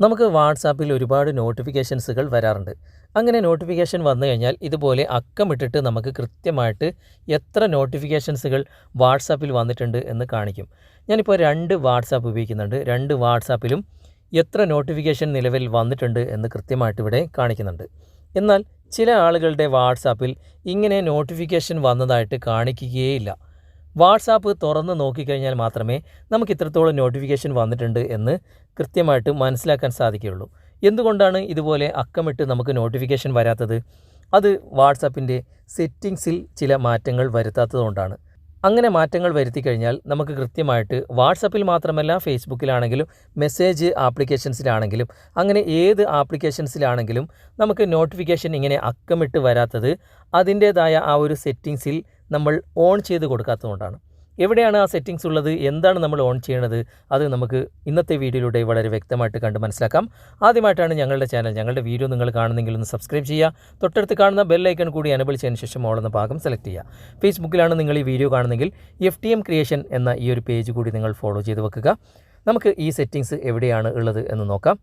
നമുക്ക് വാട്സാപ്പിൽ ഒരുപാട് നോട്ടിഫിക്കേഷൻസുകൾ വരാറുണ്ട്. അങ്ങനെ നോട്ടിഫിക്കേഷൻ വന്നു കഴിഞ്ഞാൽ ഇതുപോലെ അക്കമിട്ടിട്ട് നമുക്ക് കൃത്യമായിട്ട് എത്ര നോട്ടിഫിക്കേഷൻസുകൾ വാട്സാപ്പിൽ വന്നിട്ടുണ്ട് എന്ന് കാണിക്കും. ഞാനിപ്പോൾ രണ്ട് വാട്സാപ്പ് ഉപയോഗിക്കുന്നുണ്ട്. രണ്ട് വാട്സാപ്പിലും എത്ര നോട്ടിഫിക്കേഷൻ നിലവിൽ വന്നിട്ടുണ്ട് എന്ന് കൃത്യമായിട്ട് ഇവിടെ കാണിക്കുന്നുണ്ട്. എന്നാൽ ചില ആളുകളുടെ വാട്സാപ്പിൽ ഇങ്ങനെ നോട്ടിഫിക്കേഷൻ വന്നതായിട്ട് കാണിക്കുകയേയില്ല വാട്സാപ്പ് തുറന്ന് നോക്കിക്കഴിഞ്ഞാൽ മാത്രമേ നമുക്ക് ഇത്രത്തോളം നോട്ടിഫിക്കേഷൻ വന്നിട്ടുണ്ട് എന്ന് കൃത്യമായിട്ട് മനസ്സിലാക്കാൻ സാധിക്കുകയുള്ളൂ. എന്തുകൊണ്ടാണ് ഇതുപോലെ അക്കമിട്ട് നമുക്ക് നോട്ടിഫിക്കേഷൻ വരാത്തത്? അത് വാട്സാപ്പിന്റെ സെറ്റിങ്സിൽ ചില മാറ്റങ്ങൾ വരുത്താത്തതുകൊണ്ടാണ്. അങ്ങനെ മാറ്റങ്ങൾ വരുത്തി കഴിഞ്ഞാൽ നമുക്ക് കൃത്യമായിട്ട് വാട്സപ്പിൽ മാത്രമല്ല ഫേസ്ബുക്കിലാണെങ്കിലും മെസ്സേജ് ആപ്ലിക്കേഷൻസിലാണെങ്കിലും അങ്ങനെ ഏത് ആപ്ലിക്കേഷൻസിലാണെങ്കിലും നമുക്ക് നോട്ടിഫിക്കേഷൻ ഇങ്ങനെ അക്കമിട്ട് വരാത്തത് അതിന്റേതായ ആ ഒരു സെറ്റിങ്സിൽ നമ്മൾ ഓൺ ചെയ്ത് കൊടുക്കാത്തതുകൊണ്ടാണ്. എവിടെയാണ് ആ സെറ്റിങ്സ് ഉള്ളത്? എന്താണ് നമ്മൾ ഓൺ ചെയ്യണത്? അത് നമുക്ക് ഇന്നത്തെ വീഡിയോയിലൂടെ വളരെ വ്യക്തമായിട്ട് കണ്ട് മനസ്സിലാക്കാം. ആദ്യമായിട്ടാണ് ഞങ്ങളുടെ ചാനൽ ഞങ്ങളുടെ വീഡിയോ നിങ്ങൾ കാണുന്നെങ്കിൽ ഒന്ന് സബ്സ്ക്രൈബ് ചെയ്യുക. തൊട്ടടുത്ത് കാണുന്ന ബെല്ലൈക്കൺ കൂടി അനബിൾ ചെയ്യുന്ന ശേഷം ഓളുന്ന ഭാഗം സെലക്ട് ചെയ്യുക. ഫേസ്ബുക്കിലാണ് നിങ്ങൾ ഈ വീഡിയോ കാണുന്നെങ്കിൽ എഫ് ടി എം ക്രിയേഷൻ എന്ന ഈ ഒരു പേജ് കൂടി നിങ്ങൾ ഫോളോ ചെയ്ത് വെക്കുക. നമുക്ക് ഈ സെറ്റിങ്സ് എവിടെയാണ് ഉള്ളത് എന്ന് നോക്കാം.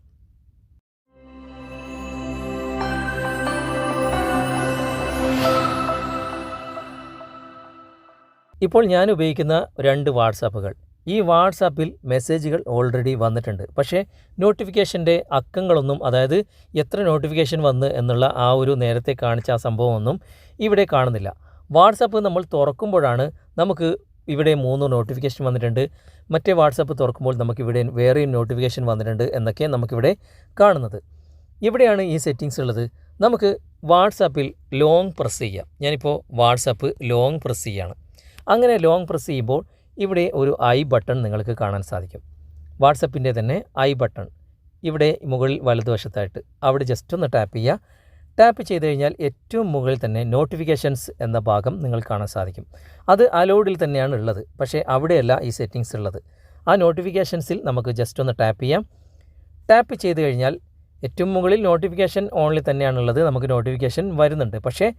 ഇപ്പോൾ ഞാൻ ഉപയോഗിക്കുന്ന രണ്ട് വാട്സാപ്പുകൾ. ഈ വാട്സാപ്പിൽ മെസ്സേജുകൾ ഓൾറെഡി വന്നിട്ടുണ്ട്. പക്ഷേ നോട്ടിഫിക്കേഷന്റെ അക്കങ്ങളൊന്നും അതായത് എത്ര നോട്ടിഫിക്കേഷൻ വന്ന് എന്നുള്ള ആ ഒരു നേരത്തെ കാണിച്ച ആ സംഭവമൊന്നും ഇവിടെ കാണുന്നില്ല. വാട്സാപ്പ് നമ്മൾ തുറക്കുമ്പോഴാണ് നമുക്ക് ഇവിടെ മൂന്ന് നോട്ടിഫിക്കേഷൻ വന്നിട്ടുണ്ട്. മറ്റേ വാട്സാപ്പ് തുറക്കുമ്പോൾ നമുക്കിവിടെ വേറെയും നോട്ടിഫിക്കേഷൻ വന്നിട്ടുണ്ട് എന്നൊക്കെ നമുക്കിവിടെ കാണുന്നത്. ഇവിടെയാണ് ഈ സെറ്റിങ്സ് ഉള്ളത്. നമുക്ക് വാട്സാപ്പിൽ ലോങ് പ്രസ് ചെയ്യാം. ഞാനിപ്പോൾ വാട്സാപ്പ് ലോങ് പ്രസ് ചെയ്യാണ്. അങ്ങനെ ലോങ് പ്രസ് ചെയ്യുമ്പോൾ ഇവിടെ ഒരു ഐ ബട്ടൺ നിങ്ങൾക്ക് കാണാൻ സാധിക്കും. വാട്സപ്പിന്റെ തന്നെ ഐ ബട്ടൺ ഇവിടെ മുകളിൽ വലതുവശത്തായിട്ട്. അവിടെ ജസ്റ്റ് ഒന്ന് ടാപ്പ് ചെയ്യുക. ടാപ്പ് ചെയ്ത് കഴിഞ്ഞാൽ ഏറ്റവും മുകളിൽ തന്നെ നോട്ടിഫിക്കേഷൻസ് എന്ന ഭാഗം നിങ്ങൾ കാണാൻ സാധിക്കും. അത് അലോഡിൽ തന്നെയാണ് ഉള്ളത്. പക്ഷേ അവിടെയല്ല ഈ സെറ്റിങ്സ് ഉള്ളത്. ആ നോട്ടിഫിക്കേഷൻസിൽ നമുക്ക് ജസ്റ്റ് ഒന്ന് ടാപ്പ് ചെയ്യാം. ടാപ്പ് ചെയ്ത് കഴിഞ്ഞാൽ ഏറ്റവും മുകളിൽ നോട്ടിഫിക്കേഷൻ ഓണിൽ തന്നെയാണുള്ളത് നമുക്ക് നോട്ടിഫിക്കേഷൻ വരുന്നുണ്ട്. പക്ഷേ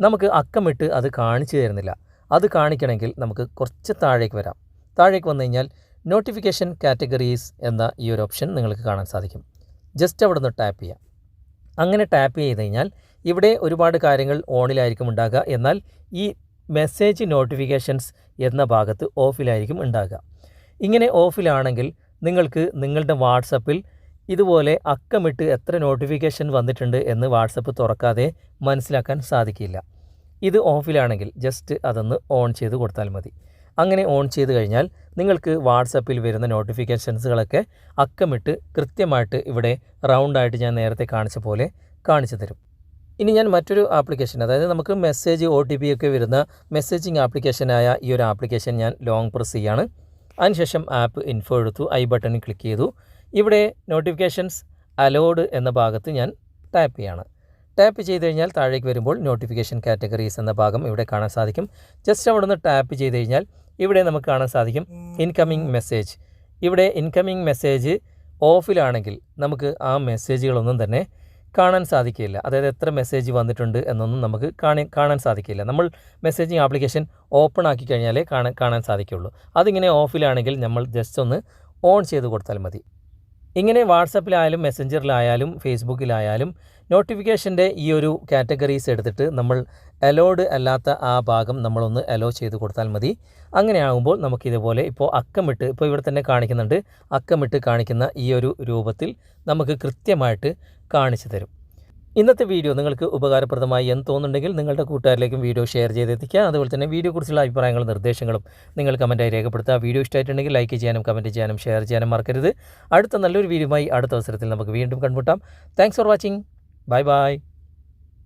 നമുക്ക് അക്കമിട്ട് അത് കാണിച്ചു തരുന്നില്ല. അത് കാണിക്കണമെങ്കിൽ നമുക്ക് കുറച്ച് താഴേക്ക് വരാം. താഴേക്ക് വന്നു കഴിഞ്ഞാൽ നോട്ടിഫിക്കേഷൻ കാറ്റഗറീസ് എന്ന ഈ ഒരു ഓപ്ഷൻ നിങ്ങൾക്ക് കാണാൻ സാധിക്കും. ജസ്റ്റ് അവിടെ നിന്ന് ടാപ്പ് ചെയ്യാം. അങ്ങനെ ടാപ്പ് ചെയ്ത് കഴിഞ്ഞാൽ ഇവിടെ ഒരുപാട് കാര്യങ്ങൾ ഓണിലായിരിക്കും ഉണ്ടാകുക. എന്നാൽ ഈ മെസ്സേജ് നോട്ടിഫിക്കേഷൻസ് എന്ന ഭാഗത്ത് ഓഫിലായിരിക്കും ഉണ്ടാകുക. ഇങ്ങനെ ഓഫിലാണെങ്കിൽ നിങ്ങൾക്ക് നിങ്ങളുടെ വാട്സപ്പിൽ ഇതുപോലെ അക്കമിട്ട് എത്ര നോട്ടിഫിക്കേഷൻ വന്നിട്ടുണ്ട് എന്ന് വാട്സപ്പ് തുറക്കാതെ മനസ്സിലാക്കാൻ സാധിക്കില്ല. ഇത് ഓഫിലാണെങ്കിൽ ജസ്റ്റ് അതൊന്ന് ഓൺ ചെയ്ത് കൊടുത്താൽ മതി. അങ്ങനെ ഓൺ ചെയ്ത് കഴിഞ്ഞാൽ നിങ്ങൾക്ക് വാട്സപ്പിൽ വരുന്ന നോട്ടിഫിക്കേഷൻസുകളൊക്കെ അക്കമിട്ട് കൃത്യമായിട്ട് ഇവിടെ റൗണ്ടായിട്ട് ഞാൻ നേരത്തെ കാണിച്ച പോലെ കാണിച്ചു തരും. ഇനി ഞാൻ മറ്റൊരു ആപ്ലിക്കേഷൻ അതായത് നമുക്ക് മെസ്സേജ് ഒ ടി പി ഒക്കെ വരുന്ന മെസ്സേജിങ് ആപ്ലിക്കേഷനായ ഈ ഒരു ആപ്ലിക്കേഷൻ ഞാൻ ലോങ് പ്രസ് ചെയ്യാണ്. അതിനുശേഷം ആപ്പ് ഇൻഫോ എടുത്തു ഐ ബട്ടണിൽ ക്ലിക്ക് ചെയ്തു. ഇവിടെ നോട്ടിഫിക്കേഷൻസ് അലോഡ് എന്ന ഭാഗത്ത് ഞാൻ ടാപ്പ് ചെയ്യാണ്. ടാപ്പ് ചെയ്ത് കഴിഞ്ഞാൽ താഴേക്ക് വരുമ്പോൾ നോട്ടിഫിക്കേഷൻ കാറ്റഗറീസ് എന്ന ഭാഗം ഇവിടെ കാണാൻ സാധിക്കും. ജസ്റ്റ് അവിടെ നിന്ന് ടാപ്പ് ചെയ്ത് കഴിഞ്ഞാൽ ഇവിടെ നമുക്ക് കാണാൻ സാധിക്കും ഇൻകമ്മിങ് മെസ്സേജ് ഇവിടെ ഇൻകമ്മിങ് മെസ്സേജ് ഓഫിലാണെങ്കിൽ നമുക്ക് ആ മെസ്സേജുകളൊന്നും തന്നെ കാണാൻ സാധിക്കില്ല. അതായത് എത്ര മെസ്സേജ് വന്നിട്ടുണ്ട് എന്നൊന്നും നമുക്ക് കാണി കാണാൻ സാധിക്കില്ല. നമ്മൾ മെസ്സേജിങ് ആപ്ലിക്കേഷൻ ഓപ്പൺ ആക്കി കഴിഞ്ഞാലേ കാണാൻ കാണാൻ സാധിക്കുള്ളൂ. അതിങ്ങനെ ഓഫിലാണെങ്കിൽ നമ്മൾ ജസ്റ്റ് ഒന്ന് ഓൺ ചെയ്ത് കൊടുത്താൽ മതി. ഇങ്ങനെ വാട്സപ്പിലായാലും മെസ്സഞ്ചറിലായാലും ഫേസ്ബുക്കിലായാലും നോട്ടിഫിക്കേഷന്റെ ഈ ഒരു കാറ്റഗറീസ് എടുത്തിട്ട് നമ്മൾ അലോഡ് അല്ലാത്ത ആ ഭാഗം നമ്മളൊന്ന് അലോ ചെയ്ത് കൊടുത്താൽ മതി. അങ്ങനെ ആകുമ്പോൾ നമുക്കിതുപോലെ ഇപ്പോൾ അക്കമിട്ട് ഇപ്പോൾ ഇവിടെ തന്നെ കാണിക്കുന്നുണ്ട് അക്കമിട്ട് കാണിക്കുന്ന ഈ ഒരു രൂപത്തിൽ നമുക്ക് കൃത്യമായിട്ട് കാണിച്ചു തരും. ഇന്നത്തെ വീഡിയോ നിങ്ങൾക്ക് ഉപകാരപ്രദമായി എന്ന് തോന്നുന്നുണ്ടെങ്കിൽ നിങ്ങളുടെ കൂട്ടുകാരിലേക്കും വീഡിയോ ഷെയർ ചെയ്തെത്തിക്കുക. അതുപോലെ തന്നെ വീഡിയോയെക്കുറിച്ചുള്ള അഭിപ്രായങ്ങളും നിർദ്ദേശങ്ങളും നിങ്ങൾ കമന്റായി രേഖപ്പെടുത്തുക. വീഡിയോ ഇഷ്ടമായിട്ടുണ്ടെങ്കിൽ ലൈക്ക് ചെയ്യാനും കമന്റ് ചെയ്യാനും ഷെയർ ചെയ്യാനും മറക്കരുത്. അടുത്ത നല്ലൊരു വീഡിയോയുമായി അടുത്ത അവസരത്തിൽ നമുക്ക് വീണ്ടും കണ്ടുമുട്ടാം. Thanks for watching bye bye